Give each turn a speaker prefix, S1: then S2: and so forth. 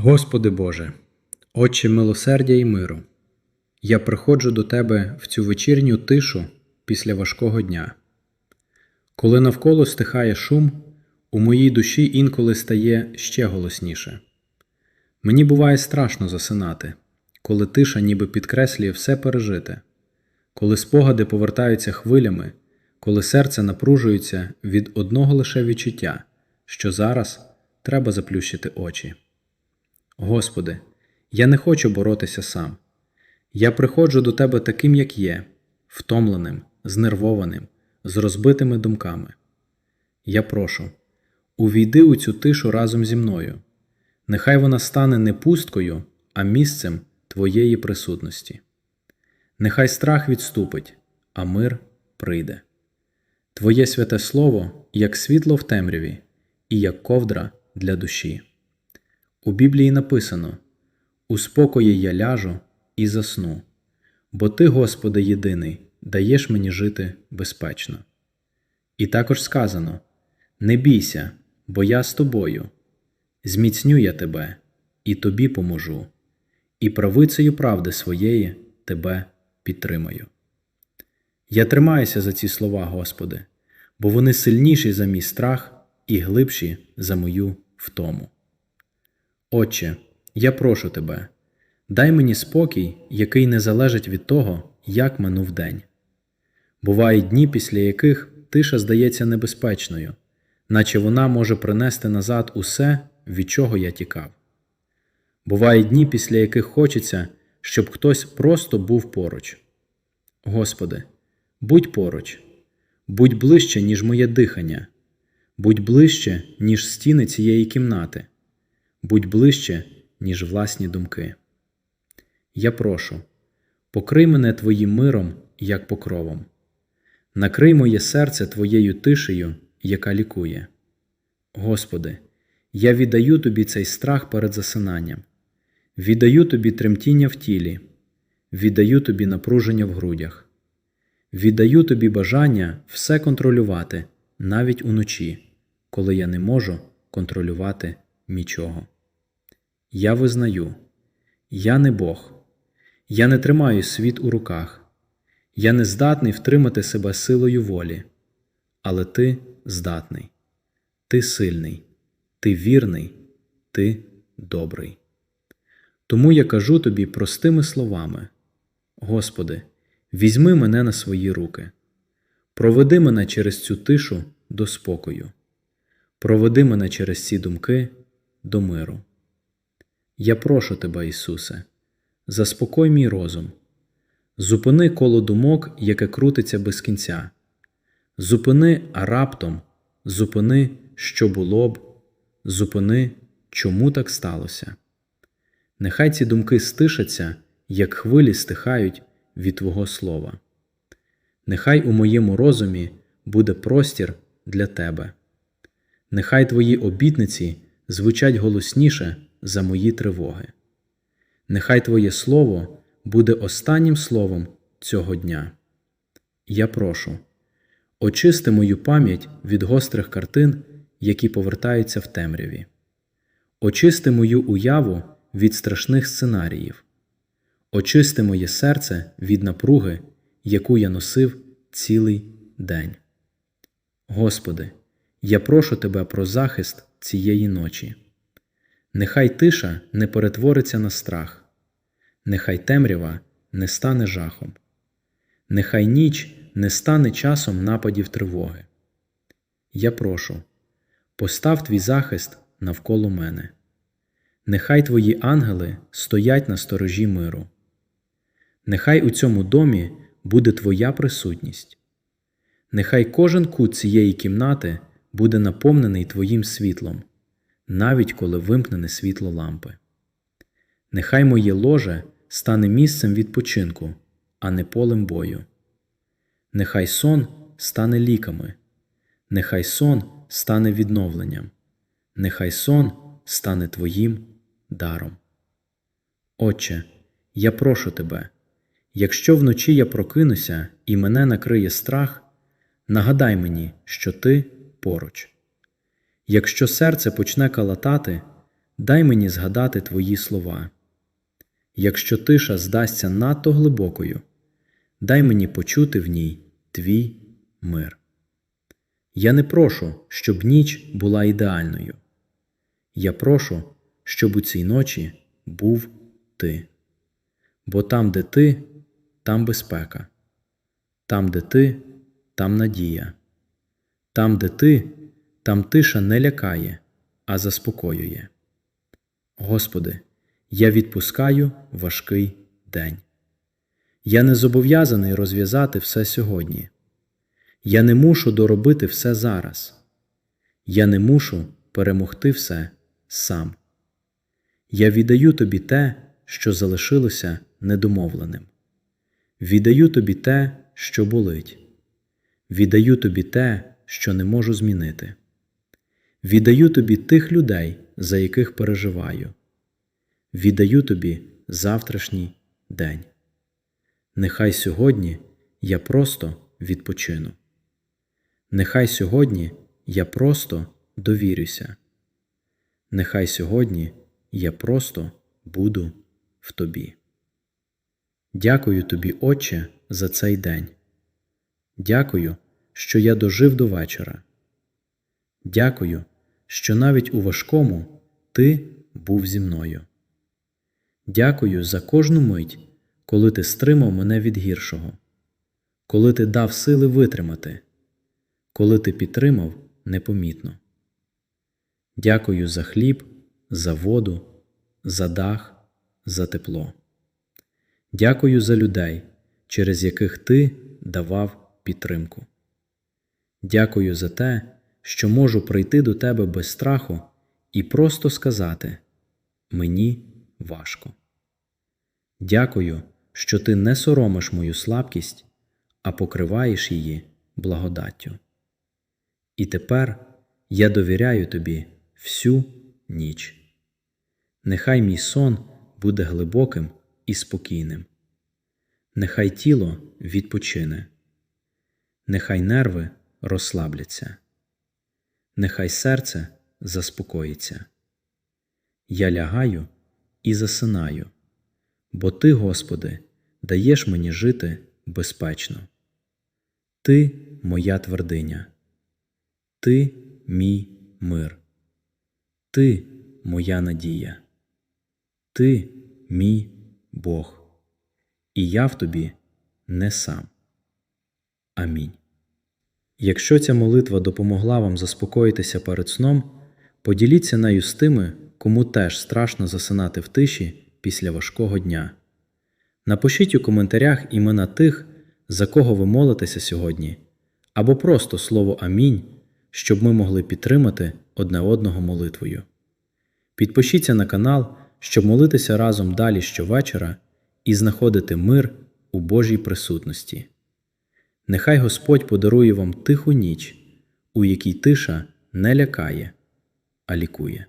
S1: Господи Боже, Отче милосердя і миру, я приходжу до Тебе в цю вечірню тишу після важкого дня. Коли навколо стихає шум, у моїй душі інколи стає ще голосніше. Мені буває страшно засинати, коли тиша ніби підкреслює все пережите, коли спогади повертаються хвилями, коли серце напружується від одного лише відчуття, що зараз треба заплющити очі. Господи, я не хочу боротися сам. Я приходжу до Тебе таким, як є, втомленим, знервованим, з розбитими думками. Я прошу, увійди у цю тишу разом зі мною. Нехай вона стане не пусткою, а місцем Твоєї присутності. Нехай страх відступить, а мир прийде. Твоє святе Слово як світло в темряві і як ковдра для душі. У Біблії написано: У спокої я ляжу і засну, бо Ти, Господи, єдиний, даєш мені жити безпечно. І також сказано: Не бійся, бо я з тобою, зміцню я тебе, і тобі поможу, і правицею правди своєї тебе підтримаю. Я тримаюся за ці слова, Господи, бо вони сильніші за мій страх і глибші за мою втому. Отче, я прошу тебе, дай мені спокій, який не залежить від того, як минув день. Бувають дні, після яких тиша здається небезпечною, наче вона може принести назад усе, від чого я тікав. Бувають дні, після яких хочеться, щоб хтось просто був поруч. Господи, будь поруч, будь ближче, ніж моє дихання, будь ближче, ніж стіни цієї кімнати будь ближче, ніж власні думки. Я прошу, покрий мене Твоїм миром, як покровом, накрий моє серце Твоєю тишею, яка лікує. Господи, я віддаю Тобі цей страх перед засинанням, віддаю Тобі тремтіння в тілі, віддаю Тобі напруження в грудях, віддаю Тобі бажання все контролювати навіть уночі, коли я не можу контролювати нічого. Я визнаю, я не Бог, я не тримаю світ у руках, я не здатний втримати себе силою волі, але ти здатний, ти сильний, ти вірний, ти добрий. Тому я кажу тобі простими словами: Господи, візьми мене на свої руки, проведи мене через цю тишу до спокою, проведи мене через ці думки до миру. Я прошу тебе, Ісусе, заспокой мій розум, зупини коло думок, яке крутиться без кінця, зупини а раптом, зупини, що було б, зупини, чому так сталося. Нехай ці думки стишаться, як хвилі стихають від Твого Слова. Нехай у моєму розумі буде простір для Тебе. Нехай Твої обітниці звучать голосніше за мої тривоги. Нехай Твоє Слово буде останнім словом цього дня. Я прошу, очисти мою пам'ять від гострих картин, які повертаються в темряві, очисти мою уяву від страшних сценаріїв, очисти моє серце від напруги, яку я носив цілий день. Господи, я прошу Тебе про захист цієї ночі. Нехай тиша не перетвориться на страх, нехай темрява не стане жахом, нехай ніч не стане часом нападів тривоги. Я прошу, постав твій захист навколо мене, нехай твої ангели стоять на сторожі миру, нехай у цьому домі буде Твоя присутність, нехай кожен кут цієї кімнати буде наповнений Твоїм світлом навіть коли вимкнене світло лампи. Нехай моє ложе стане місцем відпочинку, а не полем бою. Нехай сон стане ліками, нехай сон стане відновленням, нехай сон стане Твоїм даром. Отче, я прошу Тебе, якщо вночі я прокинуся і мене накриє страх, нагадай мені, що Ти поруч. Якщо серце почне калатати, дай мені згадати Твої слова. Якщо тиша здасться надто глибокою, дай мені почути в ній Твій мир. Я не прошу, щоб ніч була ідеальною. Я прошу, щоб у цій ночі був ти. Бо там, де ти, там безпека, там, де ти, там надія, там, де ти, там тиша не лякає, а заспокоює. Господи, я відпускаю важкий день. Я не зобов'язаний розв'язати все сьогодні. Я не мушу доробити все зараз. Я не мушу перемогти все сам. Я віддаю тобі те, що залишилося недомовленим. Віддаю тобі те, що болить. Віддаю тобі те, що не можу змінити. Віддаю тобі тих людей, за яких переживаю. Віддаю тобі завтрашній день. Нехай сьогодні я просто відпочину. Нехай сьогодні я просто довірюся. Нехай сьогодні я просто буду в тобі. Дякую тобі, Отче, за цей день. Дякую, що я дожив до вечора. Дякую, що навіть у важкому ти був зі мною. Дякую за кожну мить, коли ти стримав мене від гіршого, коли ти дав сили витримати, коли ти підтримав непомітно. Дякую за хліб, за воду, за дах, за тепло. Дякую за людей, через яких ти давав підтримку. Дякую за те, що можу прийти до тебе без страху і просто сказати Мені важко. Дякую, що ти не соромиш мою слабкість, а покриваєш її благодаттю. І тепер я довіряю тобі всю ніч. Нехай мій сон буде глибоким і спокійним. Нехай тіло відпочине, нехай нерви розслабляться, нехай серце заспокоїться. Я лягаю і засинаю, бо Ти, Господи, даєш мені жити безпечно. Ти моя твердиня, Ти мій мир, Ти моя надія, Ти мій Бог, і я в тобі не сам. Амінь. Якщо ця молитва допомогла вам заспокоїтися перед сном, поділіться нею з тими, кому теж страшно засинати в тиші після важкого дня. Напишіть у коментарях імена тих, за кого ви молитеся сьогодні, або просто слово Амінь, щоб ми могли підтримати одне одного молитвою. Підпишіться на канал, щоб молитися разом далі щовечора і знаходити мир у Божій присутності. Нехай Господь подарує вам тиху ніч, у якій тиша не лякає, а лікує.